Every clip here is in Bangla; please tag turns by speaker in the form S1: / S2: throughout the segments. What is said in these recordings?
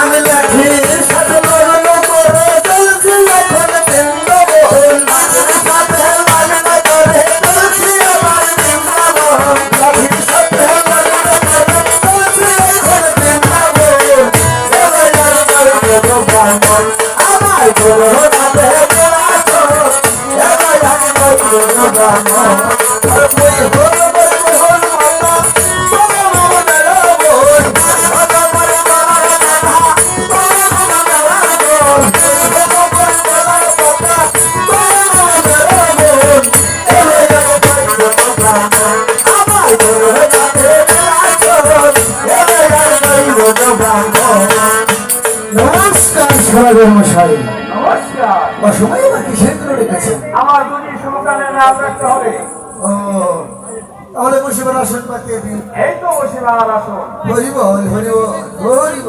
S1: আমি লাঠির সাথে লড়ল করে চলছি এখন বৃন্দাবন। লাঠির সাথে লড়ল করে চলছি আবার বৃন্দাবন। লাঠির সাথে লড়ল করে চলছি এখন বৃন্দাবন। এবার আর করব ব্রাহ্মণ, আমার গুরু রাধে গোড়াচরণ। এবার আর করব ব্রাহ্মণ, আর নমস্কার মশাই।
S2: নমস্কার।
S1: বা বা কিসের জন্য ডেকেছেন?
S2: আমার দুটি সন্তানের নাম রাখতে হবে।
S1: ও তাহলে মুসিবার আসন পাতিয়ে দিন
S2: এই তো বসিবার আসন।
S1: হরিব হরিব হরিব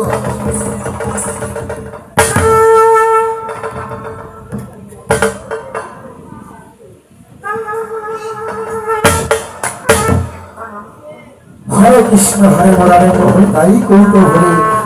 S1: হরে কৃষ্ণ হরে মরারে মোহন তাই কৌত হরে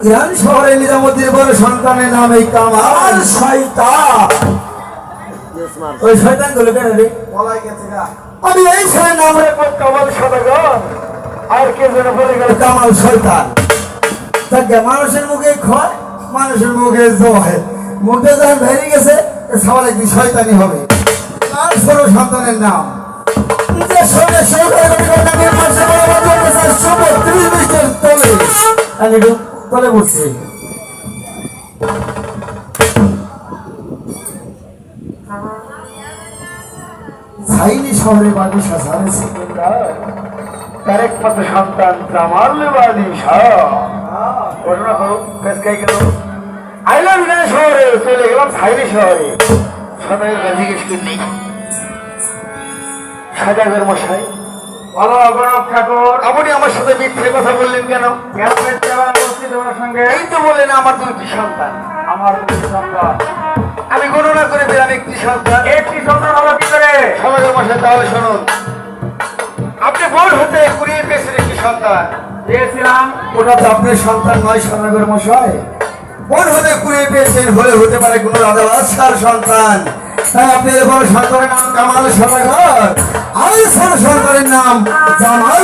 S1: ইরান শহরে নিজামুদ্দিন বড় সন্তানের নাম এই কামাল শয়তান ওই শয়তানগুলো কেন রে আমি এই ছয় নাম রেখো কামাল সদাগর আর কে যেন বলে গেল কামাল শয়তান তাকে মানুষের মুখে খয় মানুষের মুখে জয় মুখে যখন ভেঙে গেছে সবাই একদিন শয়তানি হবে আর ছোট সন্তানের নাম যে মিনিটের তলে। একটু তলে সাইনি শহরে সাজারে সেকেন্ডার
S2: তার সন্তান ঘটনা গেল আইলাম শহরে চলে গেলাম সাইরি শহরে। সদাই মশাই বলো অগণব ঠাকুর,
S1: আপনি আমার সাথে মিথ্যে কথা বললেন কেন?
S2: সঙ্গে।
S1: এই তো আমার দুটি সন্তান।
S2: আমার দুটি সন্তান।
S1: আমি গণনা করে দিলাম একটি সন্তান।
S2: একটি সন্তান হলো কি করে?
S1: মশাই তাহলে শুনুন। আপনি হতে কুড়িয়ে পেয়েছেন একটি সন্তান।
S2: দিয়েছিলাম
S1: ওটা তো আপনার সন্তান নয় মশাই। হতে কুড়িয়ে পেয়েছেন হলে হতে পারে কোনো রাজা বাদশার সন্তান। তাই আপনি সন্তানের নাম কামাল সনাগর আর সন্তানের নাম জামাল